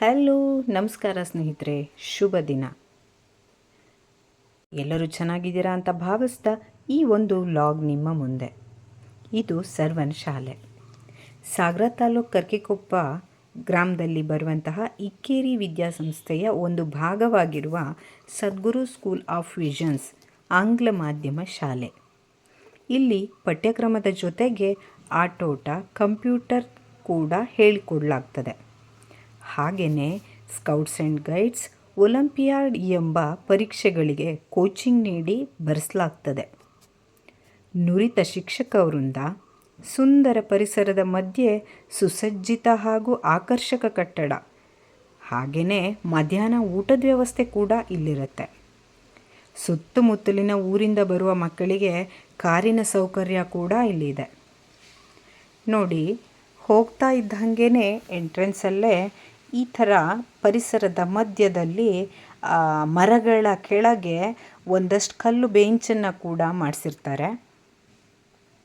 Hello, ನಮಸ್ಕಾರ ಸ್ನೇಹಿತರೆ. ಶುಭ ದಿನ. ಎಲ್ಲರೂ ಚೆನ್ನಾಗಿದ್ದೀರಾ ಅಂತ ಭಾವಿಸ್ತಾ ಈ ಒಂದು ಲಾಗ್ ನಿಮ್ಮ ಮುಂದೆ. ಇದು ಸರ್ವನ್ ಶಾಲೆ. ಸಾಗರ ತಾಲೂಕು ಕರ್ಕಿಕೊಪ್ಪ ಗ್ರಾಮದಲ್ಲಿ ಬರುವಂತಹ ಇಕ್ಕೇರಿ ವಿದ್ಯಾಸಂಸ್ಥೆಯ ಒಂದು ಭಾಗವಾಗಿರುವ ಸದ್ಗುರು ಸ್ಕೂಲ್ ಆಫ್ ವಿಷನ್ಸ್ ಆಂಗ್ಲ ಮಾಧ್ಯಮ ಶಾಲೆ. ಇಲ್ಲಿ ಪಠ್ಯಕ್ರಮದ ಜೊತೆಗೆ ಆಟೋಟ, ಕಂಪ್ಯೂಟರ್ ಕೂಡ ಹೇಳಿಕೊಡಲಾಗ್ತದೆ. ಹಾಗೆಯೇ ಸ್ಕೌಟ್ಸ್ ಆ್ಯಂಡ್ ಗೈಡ್ಸ್ ಒಲಂಪಿಯಾಡ್ ಎಂಬ ಪರೀಕ್ಷೆಗಳಿಗೆ ಕೋಚಿಂಗ್ ನೀಡಿ ಬರೆಸಲಾಗ್ತದೆ. ನುರಿತ ಶಿಕ್ಷಕವರಿಂದ ಸುಂದರ ಪರಿಸರದ ಮಧ್ಯೆ ಸುಸಜ್ಜಿತ ಹಾಗೂ ಆಕರ್ಷಕ ಕಟ್ಟಡ. ಹಾಗೆಯೇ ಮಧ್ಯಾಹ್ನ ಊಟದ ವ್ಯವಸ್ಥೆ ಕೂಡ ಇಲ್ಲಿರುತ್ತೆ. ಸುತ್ತಮುತ್ತಲಿನ ಊರಿಂದ ಬರುವ ಮಕ್ಕಳಿಗೆ ಕಾರಿನ ಸೌಕರ್ಯ ಕೂಡ ಇಲ್ಲಿದೆ. ನೋಡಿ, ಹೋಗ್ತಾ ಇದ್ದಂಗೆ ಎಂಟ್ರೆನ್ಸಲ್ಲೇ ಈ ಥರ ಪರಿಸರದ ಮಧ್ಯದಲ್ಲಿ ಮರಗಳ ಕೆಳಗೆ ಒಂದಷ್ಟು ಕಲ್ಲು ಬೆಂಚನ್ನು ಕೂಡ ಮಾಡಿಸಿರ್ತಾರೆ.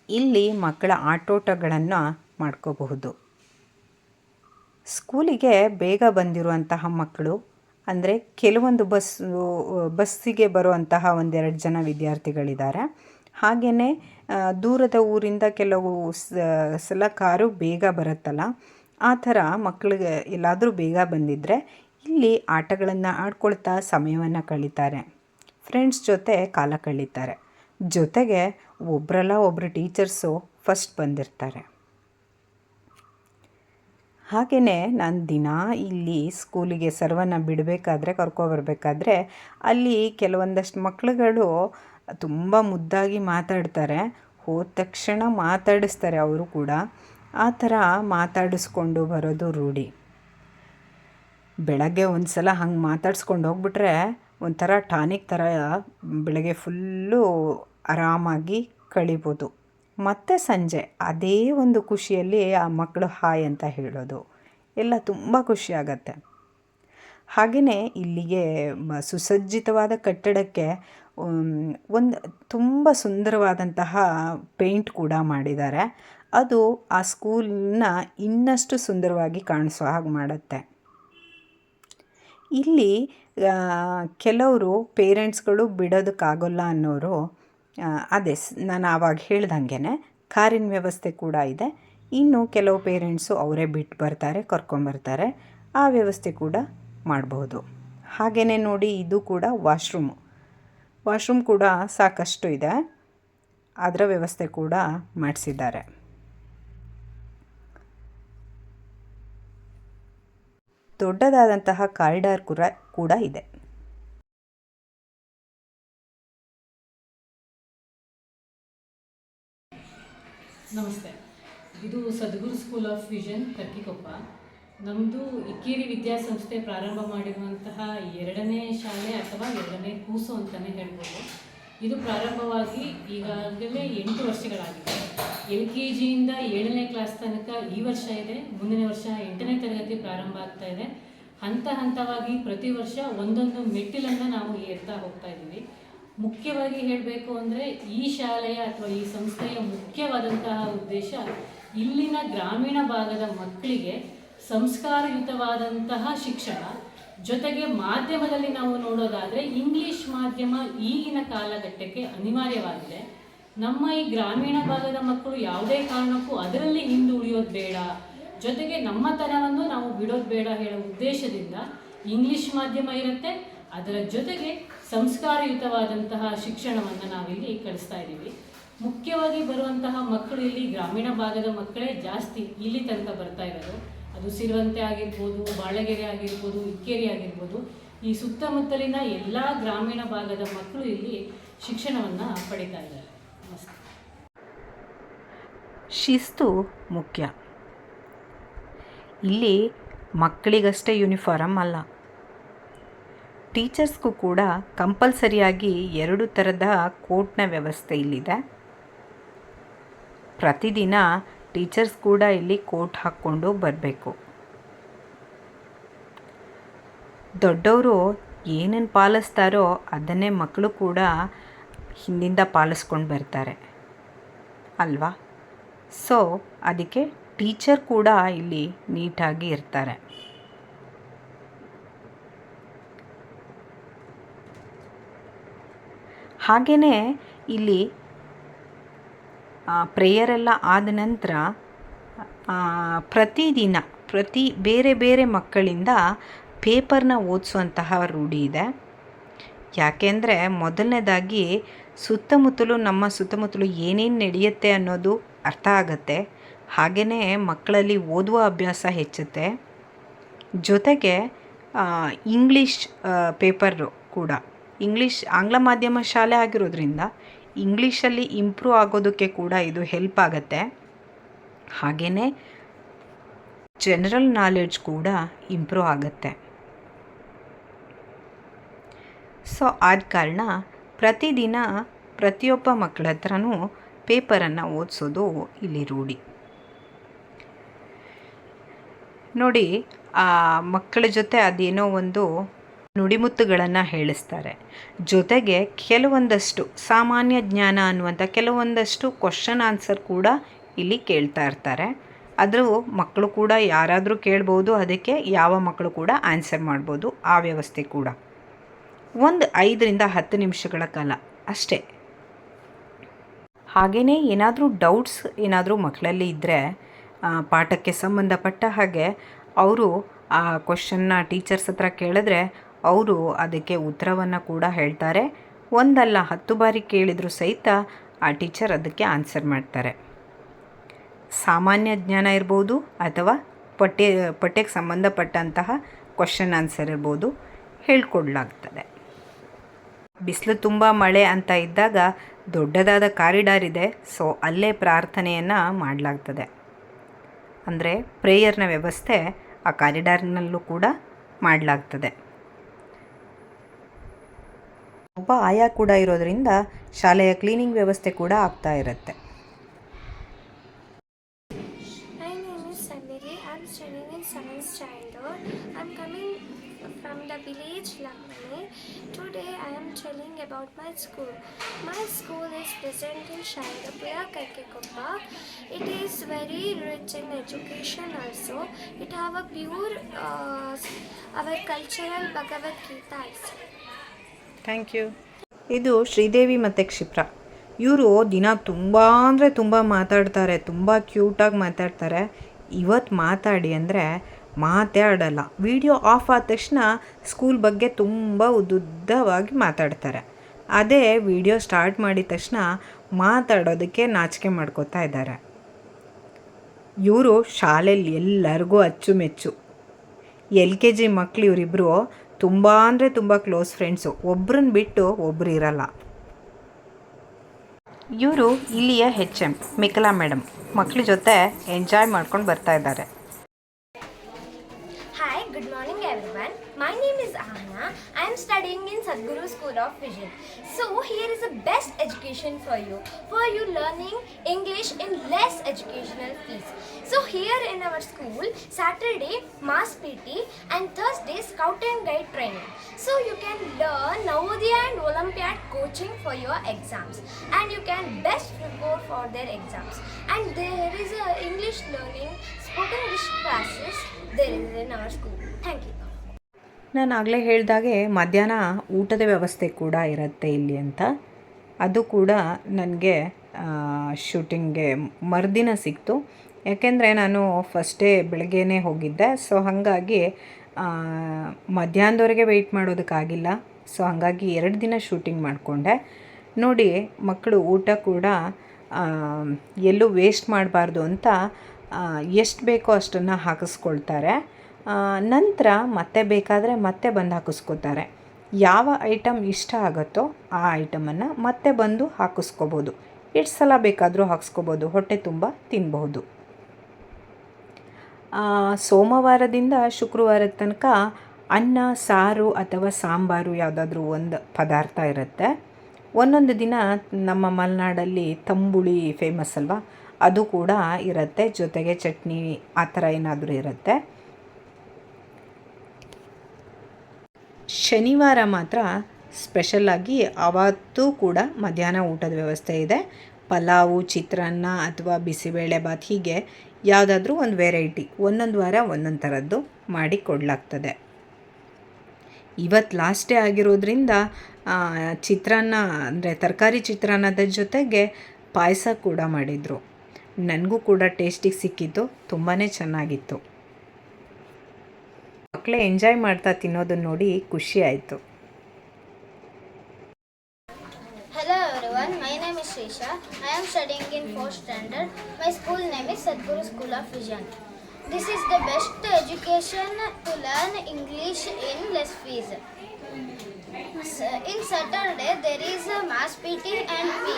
ಇಲ್ಲಿ ಮಕ್ಕಳ ಆಟೋಟಗಳನ್ನು ಮಾಡ್ಕೋಬಹುದು. ಸ್ಕೂಲಿಗೆ ಬೇಗ ಬಂದಿರುವಂತಹ ಮಕ್ಕಳು, ಅಂದರೆ ಕೆಲವೊಂದು ಬಸ್ಸು ಬಸ್ಸಿಗೆ ಬರುವಂತಹ ಒಂದೆರಡು ಜನ ವಿದ್ಯಾರ್ಥಿಗಳಿದ್ದಾರೆ. ಹಾಗೆಯೇ ದೂರದ ಊರಿಂದ ಕೆಲವು ಸಲ ಕಾರು ಬೇಗ ಬರುತ್ತಲ್ಲ. ಆ ಥರ ಮಕ್ಕಳಿಗೆ ಎಲ್ಲಾದರೂ ಬೇಗ ಬಂದಿದ್ದರೆ ಇಲ್ಲಿ ಆಟಗಳನ್ನು ಆಡ್ಕೊಳ್ತಾ ಸಮಯವನ್ನು ಕಳೀತಾರೆ. ಫ್ರೆಂಡ್ಸ್ ಜೊತೆ ಕಾಲ ಕಳೀತಾರೆ. ಜೊತೆಗೆ ಒಬ್ಬರಲ್ಲ ಒಬ್ಬರು ಟೀಚರ್ಸು ಫಸ್ಟ್ ಬಂದಿರ್ತಾರೆ. ಹಾಗೆಯೇ ನಾನು ದಿನ ಇಲ್ಲಿ ಸ್ಕೂಲಿಗೆ ಸರ್ವನ್ನ ಬಿಡಬೇಕಾದ್ರೆ ಕರ್ಕೊಬರ್ಬೇಕಾದ್ರೆ ಅಲ್ಲಿ ಕೆಲವೊಂದಷ್ಟು ಮಕ್ಕಳುಗಳು ತುಂಬ ಮುದ್ದಾಗಿ ಮಾತಾಡ್ತಾರೆ. ಹೋದ ತಕ್ಷಣ ಮಾತಾಡಿಸ್ತಾರೆ ಅವರು ಕೂಡ. ಆ ಥರ ಮಾತಾಡಿಸ್ಕೊಂಡು ಬರೋದು ರೂಢಿ. ಬೆಳಗ್ಗೆ ಒಂದು ಸಲ ಹಂಗೆ ಮಾತಾಡ್ಸ್ಕೊಂಡು ಹೋಗ್ಬಿಟ್ರೆ ಒಂಥರ ಟಾನಿಕ್ ಥರ ಬೆಳಗ್ಗೆ ಫುಲ್ಲು ಆರಾಮಾಗಿ ಕಳಿಬೋದು. ಮತ್ತು ಸಂಜೆ ಅದೇ ಒಂದು ಖುಷಿಯಲ್ಲಿ ಆ ಮಕ್ಕಳು ಹಾಯ್ ಅಂತ ಹೇಳೋದು ಎಲ್ಲ ತುಂಬ ಖುಷಿ ಆಗತ್ತೆ. ಹಾಗೆಯೇ ಇಲ್ಲಿಗೆ ಸುಸಜ್ಜಿತವಾದ ಕಟ್ಟಡಕ್ಕೆ ಒಂದು ತುಂಬ ಸುಂದರವಾದಂತಹ ಪೇಂಟ್ ಕೂಡ ಮಾಡಿದ್ದಾರೆ. ಅದು ಆ ಸ್ಕೂಲನ್ನ ಇನ್ನಷ್ಟು ಸುಂದರವಾಗಿ ಕಾಣಿಸೋ ಹಾಗೆ ಮಾಡುತ್ತೆ. ಇಲ್ಲಿ ಕೆಲವರು ಪೇರೆಂಟ್ಸ್ಗಳು ಬಿಡೋದಕ್ಕಾಗೋಲ್ಲ ಅನ್ನೋರು ಅದೇ ನಾನು ಆವಾಗ ಹೇಳ್ದಂಗೆ ಕಾರಿನ ವ್ಯವಸ್ಥೆ ಕೂಡ ಇದೆ. ಇನ್ನು ಕೆಲವು ಪೇರೆಂಟ್ಸು ಅವರೇ ಬಿಟ್ಟು ಬರ್ತಾರೆ ಕರ್ಕೊಂಬರ್ತಾರೆ ಆ ವ್ಯವಸ್ಥೆ ಕೂಡ ಮಾಡಬಹುದು ಹಾಗೆಯೇ ನೋಡಿ ಇದು ಕೂಡ ವಾಶ್ರೂಮು. ವಾಶ್ರೂಮ್ ಕೂಡ ಸಾಕಷ್ಟು ಇದೆ. ಅದರ ವ್ಯವಸ್ಥೆ ಕೂಡ ಮಾಡಿಸಿದ್ದಾರೆ. ದೊಡ್ಡದಾದಂತಹ ಕಾರಿಡಾರ್ ಕೂಡ ಕೂಡ ಇದೆ. ನಮಸ್ತೆ. ಇದು Sadguru school of vision Karkikoppa. ನಮ್ಮದು ಇಕ್ಕೇರಿ ವಿದ್ಯಾಸಂಸ್ಥೆ ಪ್ರಾರಂಭ ಮಾಡಿರುವಂತಹ ಎರಡನೇ ಶಾಲೆ ಅಥವಾ ಎರಡನೇ ಕೂಸು ಅಂತಲೇ ಹೇಳ್ಬೋದು. ಇದು ಪ್ರಾರಂಭವಾಗಿ ಈಗಾಗಲೇ ಎಂಟು ವರ್ಷಗಳಾಗಿದೆ. ಎಲ್ ಕೆ ಜಿಯಿಂದ ಏಳನೇ ಕ್ಲಾಸ್ ತನಕ ಈ ವರ್ಷ ಇದೆ, ಮುಂದಿನ ವರ್ಷ ಎಂಟನೇ ತರಗತಿ ಪ್ರಾರಂಭ ಆಗ್ತಾ ಇದೆ. ಹಂತ ಹಂತವಾಗಿ ಪ್ರತಿ ವರ್ಷ ಒಂದೊಂದು ಮೆಟ್ಟಿಲನ್ನು ನಾವು ಏರ್ತಾ ಹೋಗ್ತಾ ಇದ್ದೀವಿ. ಮುಖ್ಯವಾಗಿ ಹೇಳಬೇಕು ಅಂದರೆ ಈ ಶಾಲೆಯ ಅಥವಾ ಈ ಸಂಸ್ಥೆಯ ಮುಖ್ಯವಾದಂತಹ ಉದ್ದೇಶ ಇಲ್ಲಿನ ಗ್ರಾಮೀಣ ಭಾಗದ ಮಕ್ಕಳಿಗೆ ಸಂಸ್ಕಾರಯುತವಾದಂತಹ ಶಿಕ್ಷಣ. ಜೊತೆಗೆ ಮಾಧ್ಯಮದಲ್ಲಿ ನಾವು ನೋಡೋದಾದರೆ ಇಂಗ್ಲಿಷ್ ಮಾಧ್ಯಮ ಈಗಿನ ಕಾಲಘಟ್ಟಕ್ಕೆ ಅನಿವಾರ್ಯವಾಗಿದೆ. ನಮ್ಮ ಈ ಗ್ರಾಮೀಣ ಭಾಗದ ಮಕ್ಕಳು ಯಾವುದೇ ಕಾರಣಕ್ಕೂ ಅದರಲ್ಲಿ ಹಿಂದೆ ಉಳಿಯೋದು ಬೇಡ. ಜೊತೆಗೆ ನಮ್ಮತನವನ್ನು ನಾವು ಬಿಡೋದು ಬೇಡ ಹೇಳೋ ಉದ್ದೇಶದಿಂದ ಇಂಗ್ಲಿಷ್ ಮಾಧ್ಯಮ ಇರುತ್ತೆ. ಅದರ ಜೊತೆಗೆ ಸಂಸ್ಕಾರಯುತವಾದಂತಹ ಶಿಕ್ಷಣವನ್ನು ನಾವಿಲ್ಲಿ ಕಲಿಸ್ತಾ ಇದ್ದೀವಿ. ಮುಖ್ಯವಾಗಿ ಬರುವಂತಹ ಮಕ್ಕಳು ಇಲ್ಲಿ ಗ್ರಾಮೀಣ ಭಾಗದ ಮಕ್ಕಳೇ ಜಾಸ್ತಿ ಇಲ್ಲಿ ತನಕ ಬರ್ತಾ ಇರೋದು. ಅದು ಸಿರುವಂತೆ ಆಗಿರ್ಬೋದು, ಬಾಳೆಗೆರೆ ಆಗಿರ್ಬೋದು, ಇಕ್ಕೇರಿ ಆಗಿರ್ಬೋದು. ಈ ಸುತ್ತಮುತ್ತಲಿನ ಎಲ್ಲ ಗ್ರಾಮೀಣ ಭಾಗದ ಮಕ್ಕಳು ಇಲ್ಲಿ ಶಿಕ್ಷಣವನ್ನು ಪಡಿತಾ ಇದ್ದಾರೆ. ಶಿಸ್ತು ಮುಖ್ಯ. ಇಲ್ಲಿ ಮಕ್ಕಳಿಗಷ್ಟೇ ಯೂನಿಫಾರಮ್ ಅಲ್ಲ. ಟೀಚರ್ಸ್ಗೂ ಕೂಡ ಕಂಪಲ್ಸರಿಯಾಗಿ ಎರಡು ಥರದ ಕೋಟ್ನ ವ್ಯವಸ್ಥೆ ಇಲ್ಲಿದೆ. ಪ್ರತಿದಿನ ಟೀಚರ್ಸ್ ಕೂಡ ಇಲ್ಲಿ ಕೋಟ್ ಹಾಕ್ಕೊಂಡು ಬರಬೇಕು. ದೊಡ್ಡವರು ಏನೇನು ಪಾಲಿಸ್ತಾರೋ ಅದನ್ನೇ ಮಕ್ಕಳು ಕೂಡ ಹಿಂದಿಂದ ಪಾಲಿಸ್ಕೊಂಡು ಬರ್ತಾರೆ. ಅಲ್ವಾ? ಸೊ ಅದಕ್ಕೆ ಟೀಚರ್ ಕೂಡ ಇಲ್ಲಿ ನೀಟಾಗಿ ಇರ್ತಾರೆ. ಹಾಗೆಯೇ ಇಲ್ಲಿ ಪ್ರೇಯರ್ ಎಲ್ಲ ಆದ ನಂತರ ಪ್ರತಿದಿನ, ಪ್ರತಿ ಬೇರೆ ಬೇರೆ ಮಕ್ಕಳಿಂದ ಪೇಪರ್ನ ಓದಿಸುವಂತಹ ರೂಢಿ ಇದೆ. ಯಾಕೆಂದರೆ ಮೊದಲನೇದಾಗಿ ಸುತ್ತಮುತ್ತಲು, ನಮ್ಮ ಸುತ್ತಮುತ್ತಲು ಏನೇನು ನಡೆಯುತ್ತೆ ಅನ್ನೋದು ಅರ್ಥ ಆಗುತ್ತೆ. ಹಾಗೆಯೇ ಮಕ್ಕಳಲ್ಲಿ ಓದುವ ಅಭ್ಯಾಸ ಹೆಚ್ಚುತ್ತೆ. ಜೊತೆಗೆ ಇಂಗ್ಲೀಷ್ ಪೇಪರು ಕೂಡ. ಇಂಗ್ಲೀಷ್ ಆಂಗ್ಲ ಮಾಧ್ಯಮ ಶಾಲೆ ಆಗಿರೋದ್ರಿಂದ ಇಂಗ್ಲೀಷಲ್ಲಿ ಇಂಪ್ರೂವ್ ಆಗೋದಕ್ಕೆ ಕೂಡ ಇದು ಹೆಲ್ಪ್ ಆಗುತ್ತೆ. ಹಾಗೆಯೇ ಜನರಲ್ ನಾಲೆಡ್ಜ್ ಕೂಡ ಇಂಪ್ರೂವ್ ಆಗುತ್ತೆ. ಸೊ ಆದ ಕಾರಣ ಪ್ರತಿದಿನ ಪ್ರತಿಯೊಬ್ಬ ಮಕ್ಕಳ ಹತ್ರನೂ ಪೇಪರನ್ನು ಓದಿಸೋದು ಇಲ್ಲಿ ರೂಢಿ. ನೋಡಿ, ಆ ಮಕ್ಕಳ ಜೊತೆ ಅದೇನೋ ಒಂದು ನುಡಿಮುತ್ತುಗಳನ್ನು ಹೇಳಿಸ್ತಾರೆ. ಜೊತೆಗೆ ಕೆಲವೊಂದಷ್ಟು ಸಾಮಾನ್ಯ ಜ್ಞಾನ ಅನ್ನುವಂಥ ಕೆಲವೊಂದಷ್ಟು ಕ್ವಶನ್ ಆನ್ಸರ್ ಕೂಡ ಇಲ್ಲಿ ಕೇಳ್ತಾ ಇರ್ತಾರೆ. ಆದರೂ ಮಕ್ಕಳು ಕೂಡ ಯಾರಾದರೂ ಕೇಳ್ಬೋದು, ಅದಕ್ಕೆ ಯಾವ ಮಕ್ಕಳು ಕೂಡ ಆನ್ಸರ್ ಮಾಡ್ಬೋದು, ಆ ವ್ಯವಸ್ಥೆ ಕೂಡ. ಒಂದು ಐದರಿಂದ ಹತ್ತು ನಿಮಿಷಗಳ ಕಾಲ, ಅಷ್ಟೇ. ಹಾಗೆಯೇ ಏನಾದರೂ ಡೌಟ್ಸ್ ಏನಾದರೂ ಮಕ್ಕಳಲ್ಲಿ ಇದ್ದರೆ ಪಾಠಕ್ಕೆ ಸಂಬಂಧಪಟ್ಟ ಹಾಗೆ ಅವರು ಆ ಕ್ವಶನ್ನ ಟೀಚರ್ಸ್ ಹತ್ರ ಕೇಳಿದ್ರೆ ಅವರು ಅದಕ್ಕೆ ಉತ್ತರವನ್ನು ಕೂಡ ಹೇಳ್ತಾರೆ. ಒಂದಲ್ಲ ಹತ್ತು ಬಾರಿ ಕೇಳಿದರೂ ಸಹಿತ ಆ ಟೀಚರ್ ಅದಕ್ಕೆ ಆನ್ಸರ್ ಮಾಡ್ತಾರೆ. ಸಾಮಾನ್ಯ ಜ್ಞಾನ ಇರ್ಬೋದು ಅಥವಾ ಪಠ್ಯ, ಪಠ್ಯಕ್ಕೆ ಸಂಬಂಧಪಟ್ಟಂತಹ ಕ್ವಶನ್ ಆನ್ಸರ್ ಇರ್ಬೋದು, ಹೇಳ್ಕೊಡ್ಲಾಗ್ತದೆ. ಬಿಸಿಲು ತುಂಬ ಮಳೆ ಅಂತ ಇದ್ದಾಗ ದೊಡ್ಡದಾದ ಕಾರಿಡಾರ್ ಇದೆ, ಸೊ ಅಲ್ಲೇ ಪ್ರಾರ್ಥನೆಯನ್ನು ಮಾಡಲಾಗ್ತದೆ. ಅಂದರೆ ಪ್ರೇಯರ್ನ ವ್ಯವಸ್ಥೆ ಆ ಕಾರಿಡಾರ್ನಲ್ಲೂ ಕೂಡ ಮಾಡಲಾಗ್ತದೆ. ಒಬ್ಬ ಆಯಾ ಕೂಡ ಇರೋದರಿಂದ ಶಾಲೆಯ ಕ್ಲೀನಿಂಗ್ ವ್ಯವಸ್ಥೆ ಕೂಡ ಆಗ್ತಾ ಇರುತ್ತೆ. Village Lakmane. Today I am telling about my school. My school is present in Shaidapura, Kakekoppa. It is very rich in education also. It have a pure uh, our cultural Bhagavad Gita also. Thank you ಇದು ಶ್ರೀದೇವಿ ಮತ್ತು ಕ್ಷಿಪ್ರ ಇವರು ದಿನ ತುಂಬ ಅಂದರೆ ತುಂಬ ಮಾತಾಡ್ತಾರೆ ತುಂಬ ಕ್ಯೂಟಾಗಿ ಮಾತಾಡ್ತಾರೆ ಇವತ್ತು ಮಾತಾಡಿ ಅಂದರೆ ಮಾತೇ ಆಡಲ್ಲ ವಿಡಿಯೋ ಆಫ್ ಆದ ತಕ್ಷಣ ಸ್ಕೂಲ್ ಬಗ್ಗೆ ತುಂಬ ಉದ್ದುದ್ದವಾಗಿ ಮಾತಾಡ್ತಾರೆ. ಅದೇ ವಿಡಿಯೋ ಸ್ಟಾರ್ಟ್ ಮಾಡಿದ ತಕ್ಷಣ ಮಾತಾಡೋದಕ್ಕೆ ನಾಚಿಕೆ ಮಾಡ್ಕೋತಾ ಇದ್ದಾರೆ. ಇವರು ಶಾಲೆಯಲ್ಲಿ ಎಲ್ಲರಿಗೂ ಅಚ್ಚುಮೆಚ್ಚು. ಎಲ್ ಕೆ ಜಿ ಮಕ್ಕಳು ಇವರಿಬ್ಬರು ತುಂಬ ಅಂದರೆ ತುಂಬ ಕ್ಲೋಸ್ ಫ್ರೆಂಡ್ಸು. ಒಬ್ರನ್ನ ಬಿಟ್ಟು ಒಬ್ಬರು ಇರಲ್ಲ. ಇವರು ಇಲ್ಲಿಯ ಹೆಚ್ ಎಂ ಮಿಕಲಾ ಮೇಡಮ್. ಮಕ್ಕಳ ಜೊತೆ ಎಂಜಾಯ್ ಮಾಡ್ಕೊಂಡು ಬರ್ತಾ ಇದ್ದಾರೆ. Studying in Sadhguru School of Vision. So here is the best education for you, for you learning English in less educational fees. So here in our school, Saturday Mass PT and Thursday Scout and Guide training. So you can learn Navodaya and Olympiad coaching for your exams, and you can best prepare for their exams. And there is a English learning, spoken English classes there is in our school. Thank you. ನಾನು ಆಗಲೇ ಹೇಳ್ದಾಗೆ ಮಧ್ಯಾಹ್ನ ಊಟದ ವ್ಯವಸ್ಥೆ ಕೂಡ ಇರುತ್ತೆ ಇಲ್ಲಿ ಅಂತ. ಅದು ಕೂಡ ನನಗೆ ಶೂಟಿಂಗ್ಗೆ ಮರುದಿನ ಸಿಕ್ತು. ಯಾಕೆಂದರೆ ನಾನು ಫಸ್ಟೇ ಬೆಳಗ್ಗೆ ಬೆಳಗ್ಗೆನೇ ಹೋಗಿದ್ದೆ. ಸೊ ಹಾಗಾಗಿ ಮಧ್ಯಾಹ್ನದವರೆಗೆ ವೆಯ್ಟ್ ಮಾಡೋದಕ್ಕಾಗಿಲ್ಲ. ಸೊ ಹಾಗಾಗಿ ಎರಡು ದಿನ ಶೂಟಿಂಗ್ ಮಾಡಿಕೊಂಡೆ. ನೋಡಿ, ಮಕ್ಕಳು ಊಟ ಕೂಡ ಎಲ್ಲೂ ವೇಸ್ಟ್ ಮಾಡಬಾರ್ದು ಅಂತ ಎಷ್ಟು ಬೇಕೋ ಅಷ್ಟನ್ನು ಹಾಕಿಸ್ಕೊಳ್ತಾರೆ. ನಂತರ ಮತ್ತೆ ಬೇಕಾದರೆ ಮತ್ತೆ ಬಂದು ಹಾಕಿಸ್ಕೋತಾರೆ. ಯಾವ ಐಟಮ್ ಇಷ್ಟ ಆಗುತ್ತೋ ಆ ಐಟಮನ್ನು ಮತ್ತೆ ಬಂದು ಹಾಕಿಸ್ಕೋಬೋದು. ಎಷ್ಟು ಸಲ ಬೇಕಾದರೂ ಹಾಕಿಸ್ಕೋಬೋದು. ಹೊಟ್ಟೆ ತುಂಬ ತಿನ್ಬಹುದು. ಸೋಮವಾರದಿಂದ ಶುಕ್ರವಾರದ ತನಕ ಅನ್ನ, ಸಾರು ಅಥವಾ ಸಾಂಬಾರು ಯಾವುದಾದ್ರೂ ಒಂದು ಪದಾರ್ಥ ಇರುತ್ತೆ. ಒಂದೊಂದು ದಿನ ನಮ್ಮ ಮಲೆನಾಡಲ್ಲಿ ತಂಬುಳಿ ಫೇಮಸ್ ಅಲ್ವಾ? ಅದು ಕೂಡ ಇರುತ್ತೆ. ಜೊತೆಗೆ ಚಟ್ನಿ ಆ ಥರ ಏನಾದರೂ ಇರುತ್ತೆ. ಶನಿವಾರ ಮಾತ್ರ ಸ್ಪೆಷಲ್ಲಾಗಿ ಆವತ್ತೂ ಕೂಡ ಮಧ್ಯಾಹ್ನ ಊಟದ ವ್ಯವಸ್ಥೆ ಇದೆ. ಪಲಾವು, ಚಿತ್ರಾನ್ನ ಅಥವಾ ಬಿಸಿಬೇಳೆಬಾತ್ ಹೀಗೆ ಯಾವುದಾದ್ರೂ ಒಂದು ವೆರೈಟಿ ಒಂದೊಂದು ವಾರ ಒಂದೊಂದು ಥರದ್ದು ಮಾಡಿ ಕೊಡಲಾಗ್ತದೆ. ಇವತ್ತು ಲಾಸ್ಟ್ ಡೇ ಆಗಿರೋದ್ರಿಂದ ಚಿತ್ರಾನ್ನ ಅಂದರೆ ತರಕಾರಿ ಚಿತ್ರಾನ್ನದ ಜೊತೆಗೆ ಪಾಯಸ ಕೂಡ ಮಾಡಿದರು. ನನಗೂ ಕೂಡ ಟೇಸ್ಟಿಗೆ ಸಿಕ್ಕಿತ್ತು ತುಂಬಾ ಚೆನ್ನಾಗಿತ್ತು. ಮಕ್ಕಳೇ ಎಂಜಾಯ್ ಮಾಡ್ತಾ ತಿನ್ನೋದನ್ನ ನೋಡಿ ಖುಷಿ ಆಯಿತು. Hello everyone my name is Shreesha I am studying in fourth standard my school name is Sadguru school of vision this is the best education to learn English in less fees in Saturday there is a maths P T and P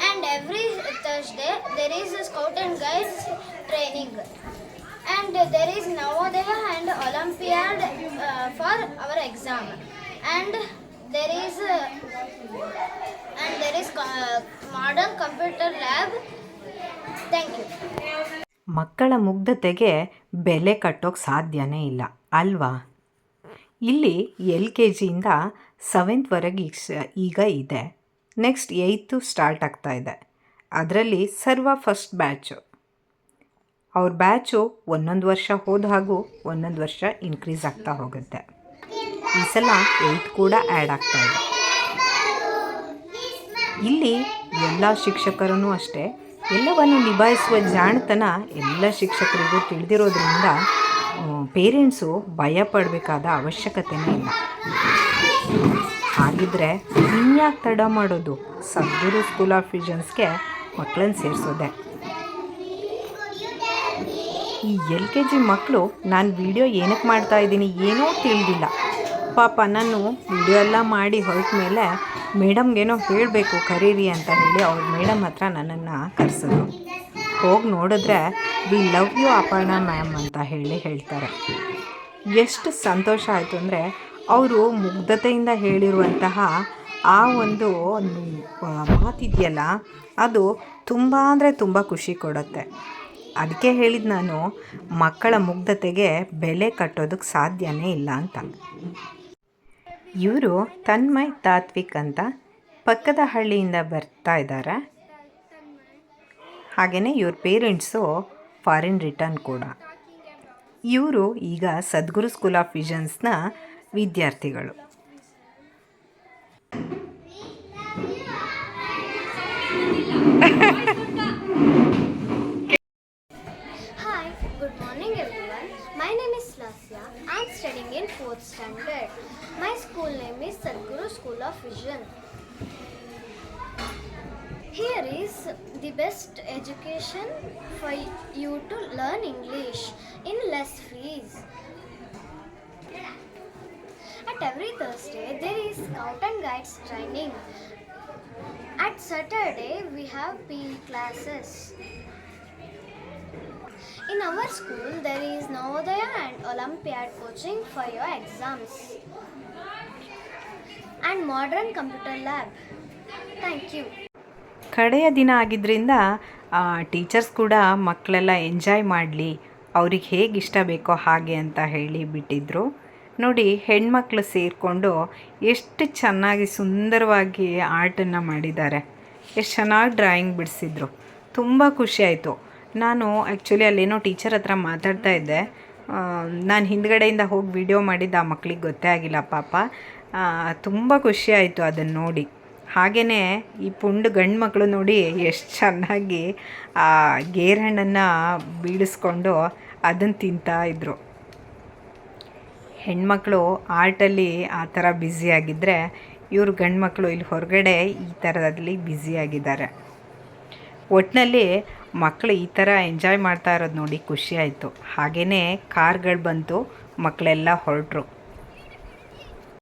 and every Thursday there is a scout and guides training And there is Navodaya and Olympiad uh, for our exam. And there is uh, and there is uh, modern computer lab. Thank you. ಮಕ್ಕಳ ಮುಗ್ಧತೆಗೆ ಬೆಲೆ ಕಟ್ಟೋಕ್ಕೆ ಸಾಧ್ಯನೇ ಇಲ್ಲ ಅಲ್ವಾ ಇಲ್ಲಿ L K ಜಿಯಿಂದ ಸೆವೆಂತ್ವರೆಗೆ ಈಗ ಇದೆ next eighth start ಆಗ್ತಾ ಇದೆ ಅದರಲ್ಲಿ ಸರ್ವ ಫಸ್ಟ್ ಬ್ಯಾಚು ಅವ್ರ ಬ್ಯಾಚು ಒಂದೊಂದು ವರ್ಷ ಹೋದ ಹಾಗೂ ಒಂದೊಂದು ವರ್ಷ ಇನ್ಕ್ರೀಸ್ ಆಗ್ತಾ ಹೋಗುತ್ತೆ. ಈ ಸಲ ಏಟ್ ಕೂಡ ಆ್ಯಡ್ ಆಗ್ತಾ ಇದೆ. ಇಲ್ಲಿ ಎಲ್ಲ ಶಿಕ್ಷಕರೂ ಅಷ್ಟೇ, ಎಲ್ಲವನ್ನು ನಿಭಾಯಿಸುವ ಜಾಣತನ ಎಲ್ಲ ಶಿಕ್ಷಕರಿಗೂ ತಿಳಿದಿರೋದ್ರಿಂದ ಪೇರೆಂಟ್ಸು ಭಯ ಪಡಬೇಕಾದ ಅವಶ್ಯಕತೆನೇ ಇಲ್ಲ. ಹಾಗಿದ್ರೆ ಇನ್ಯಾಕೆ ತಡ ಮಾಡೋದು? ಸದ್ಗುರು ಸ್ಕೂಲ್ ಆಫ್ ವಿಷನ್ಸ್ಗೆ ಮಕ್ಕಳನ್ನು ಸೇರಿಸೋದೆ. ಈ ಎಲ್ ಕೆ ಜಿ ಮಕ್ಕಳು ನಾನು ವೀಡಿಯೋ ಏನಕ್ಕೆ ಮಾಡ್ತಾ ಇದ್ದೀನಿ ಏನೂ ತಿಳಿದಿಲ್ಲ. ಪಾಪ ನಾನು ವಿಡಿಯೋ ಎಲ್ಲ ಮಾಡಿ ಹೊರಟ ಮೇಲೆ ಮೇಡಮ್ಗೇನೋ ಹೇಳಬೇಕು ಕರೀರಿ ಅಂತ ಹೇಳಿ ಅವ್ರ ಮೇಡಮ್ ಹತ್ರ ನನ್ನನ್ನು ಕರೆಸಿದ್ರು. ಹೋಗಿ ನೋಡಿದ್ರೆ we love you Aparna ma'am ಅಂತ ಹೇಳಿ ಹೇಳ್ತಾರೆ. ಎಷ್ಟು ಸಂತೋಷ ಆಯಿತು ಅಂದರೆ, ಅವರು ಮುಗ್ಧತೆಯಿಂದ ಹೇಳಿರುವಂತಹ ಆ ಒಂದು ಮಾತಿದೆಯಲ್ಲ, ಅದು ತುಂಬ ಅಂದರೆ ತುಂಬ ಖುಷಿ ಕೊಡುತ್ತೆ. ಅದಕ್ಕೆ ಹೇಳಿದ ನಾನು, ಮಕ್ಕಳ ಮುಗ್ಧತೆಗೆ ಬೆಲೆ ಕಟ್ಟೋದಕ್ಕೆ ಸಾಧ್ಯನೇ ಇಲ್ಲ ಅಂತ. ಇವರು ತನ್ಮಯ್ ತಾತ್ವಿಕ್ ಅಂತ ಪಕ್ಕದ ಹಳ್ಳಿಯಿಂದ ಬರ್ತಾ ಇದ್ದಾರೆ ಹಾಗೆಯೇ ಇವ್ರ ಪೇರೆಂಟ್ಸು ಫಾರಿನ್ ರಿಟರ್ನ್ ಕೂಡ. ಇವರು ಈಗ ಸದ್ಗುರು ಸ್ಕೂಲ್ ಆಫ್ ವಿಷನ್ಸ್ನ ವಿದ್ಯಾರ್ಥಿಗಳು. Standard. My school name is Sadhguru School of Vision. Here is the best education for you to learn English in less fees. At every Thursday, there is Scout and Guides training. At Saturday, we have PE classes. In our school, there is Navodaya and Olympiad coaching for your exams. And modern computer lab. Thank you. ಕಡೆಯ ದಿನ ಆಗಿದ್ದರಿಂದ teachers ಕೂಡ ಮಕ್ಕಳೆಲ್ಲ enjoy ಮಾಡಲಿ. ಅವ್ರಿಗೆ ಹೇಗೆ ಇಷ್ಟ ಬೇಕೋ ಹಾಗೆ ಅಂತ ಹೇಳಿ ಬಿಟ್ಟಿದ್ದರು ನೋಡಿ ಹೆಣ್ಮಕ್ಳು ಸೇರಿಕೊಂಡು ಎಷ್ಟು ಚೆನ್ನಾಗಿ ಸುಂದರವಾಗಿ ಆರ್ಟನ್ನು ಮಾಡಿದ್ದಾರೆ. ಎಷ್ಟು ಚೆನ್ನಾಗಿ ಡ್ರಾಯಿಂಗ್ ಬಿಡಿಸಿದ್ರು. ತುಂಬ ಖುಷಿಯಾಯಿತು ನಾನು ಆ್ಯಕ್ಚುಲಿ ಅಲ್ಲೇನೋ ಟೀಚರ್ ಹತ್ರ ಮಾತಾಡ್ತಾ ಇದ್ದೆ. ನಾನು ಹಿಂದ್ಗಡೆಯಿಂದ ಹೋಗಿ ವಿಡಿಯೋ ಮಾಡಿದ್ದು ಆ ಮಕ್ಳಿಗೆ ಗೊತ್ತೇ ಆಗಿಲ್ಲ ಪಾಪ. ತುಂಬ ಖುಷಿ ಆಯಿತು ಅದನ್ನು ನೋಡಿ. ಹಾಗೆಯೇ ಈ ಪುಂಡು ಗಂಡು ಮಕ್ಕಳು ನೋಡಿ ಎಷ್ಟು ಚೆನ್ನಾಗಿ ಆ ಗೇರ್ ಹಣ್ಣನ್ನು ಬೀಳಿಸ್ಕೊಂಡು ಅದನ್ನು ತಿಂತಾ ಇದ್ರು. ಹೆಣ್ಮಕ್ಳು ಆರ್ಟಲ್ಲಿ ಆ ಥರ ಬ್ಯುಸಿಯಾಗಿದ್ದರೆ ಇವರು ಗಂಡು ಮಕ್ಕಳು ಇಲ್ಲಿ ಹೊರಗಡೆ ಈ ಥರದಲ್ಲಿ ಬ್ಯುಸಿಯಾಗಿದ್ದಾರೆ ಒಟ್ಟಿನಲ್ಲಿ ಮಕ್ಕಳು ಈ ಥರ ಎಂಜಾಯ್ ಮಾಡ್ತಾ ಇರೋದು ನೋಡಿ ಖುಷಿ ಆಯಿತು. ಹಾಗೆಯೇ ಕಾರ್ಗಳು ಬಂತು ಮಕ್ಕಳೆಲ್ಲ ಹೊರಟರು.